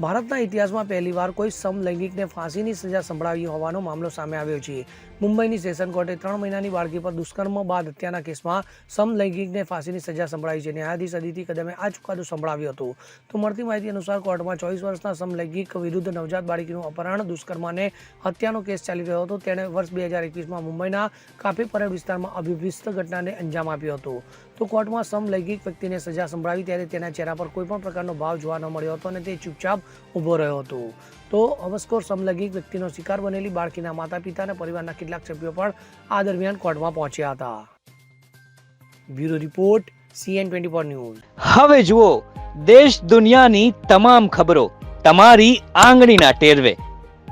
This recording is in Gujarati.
ભારતના ઇતિહાસમાં પહેલીવાર કોઈ સમલૈંગિકને ફાંસીની સજા સંભળાવી હોવાનો મામલો સામે આવ્યો છે. મુંબઈની સેશન કોર્ટે ત્રણ મહિનાની બાળકી પર દુષ્કર્મ બાદ હત્યાના કેસમાં સમલૈંગિકને ફાંસીની સજા સંભળાવી છે. ન્યાયાધીશ અદિતિ કદમે આ ચુકાદો સંભળાવ્યો હતો. તો મળતી માહિતી અનુસાર કોર્ટમાં ચોવીસ વર્ષના સમલૈંગિક વિરુદ્ધ નવજાત બાળકીનું અપહરણ દુષ્કર્મ અને હત્યાનો કેસ ચાલી રહ્યો હતો. તેણે વર્ષ બે હજાર એકવીસમાં મુંબઈના કાફી પરેડ વિસ્તારમાં અભિવ્યસ્ત ઘટનાને અંજામ આપ્યો હતો. તો કોર્ટમાં સમલૈંગિક વ્યક્તિને સજા સંભળાવી ત્યારે તેના ચહેરા પર કોઈ પણ પ્રકારનો ભાવ જોવા ન મળ્યો હતો અને તે ચૂપચાપ ઊભો રહ્યો હતો. તો અવસ્કોર સમલૈંગિક વ્યક્તિનો શિકાર બનેલી બાળકીના માતા પિતા અને પરિવારના કેટલાક સભ્યો પણ આ દરમિયાન કોર્ટમાં પહોંચ્યા હતા. Bureau report, CN twenty four news. હવે જુઓ, દેશ દુનિયાની તમામ ખબરો તમારી આંગળીના ટેરવે.